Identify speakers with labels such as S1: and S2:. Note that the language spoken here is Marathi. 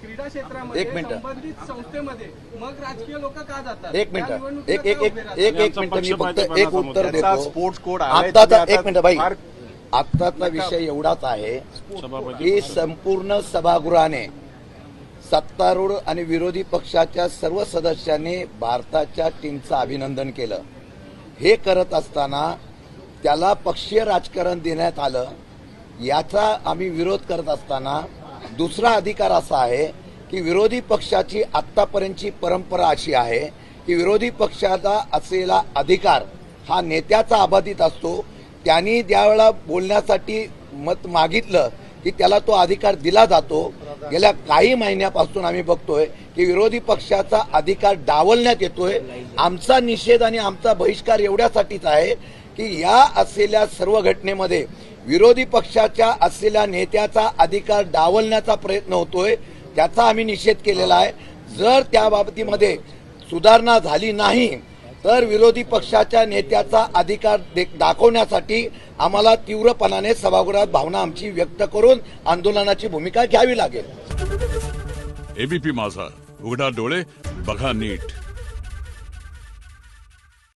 S1: क्रीडा क्षेत्रामध्ये
S2: एक मिनिटं.
S1: संबंधित संस्थेमध्ये मग राजकीय लोक का जातात?
S2: एक मिनिट. एक एक एक? एक मिनिट मी फक्त एक उत्तर देतो.
S3: स्पोर्ट्स कोड
S2: एक
S3: आता
S2: मिनिट आत्ताचा विषय एवढाच आहे की संपूर्ण सभागृहाने सत्तारूढ आणि विरोधी पक्षाच्या सर्व सदस्यांनी भारताच्या टीमचं अभिनंदन केलं. हे करत असताना त्याला पक्षीय राजकारण देण्यात आलं. याचा आम्ही विरोध करत असताना दुसरा अधिकार असा आहे की विरोधी पक्षाची आत्तापर्यंतची परंपरा अशी आहे की विरोधी पक्षाचा असलेला अधिकार हा नेत्याचा अबाधित असतो. त्यांनी ज्यावेळेला बोलण्यासाठी मत मागितलं की त्याला तो अधिकार दिला जातो. गेल्या काही महिन्यापासून आम्ही बघतोय की विरोधी पक्षाचा अधिकार डावलण्यात येतोय. आमचा निषेध आणि आमचा बहिष्कार एवढ्यासाठीच आहे की या असलेल्या सर्व घटनेमध्ये विरोधी पक्षाच्या असलेल्या नेत्याचा अधिकार डावलण्याचा प्रयत्न होतोय त्याचा आम्ही निषेध केलेला आहे. जर त्या बाबतीमध्ये सुधारणा झाली नाही तर विरोधी पक्षाच्या नेत्याचा अधिकार दे- दाखवण्यासाठी आम्हाला तीव्रपणाने सभागृहात भावना आमची व्यक्त करून आंदोलनाची भूमिका घ्यावी लागेल.
S4: एबीपी माझा. उघडा डोळे बघा नीट.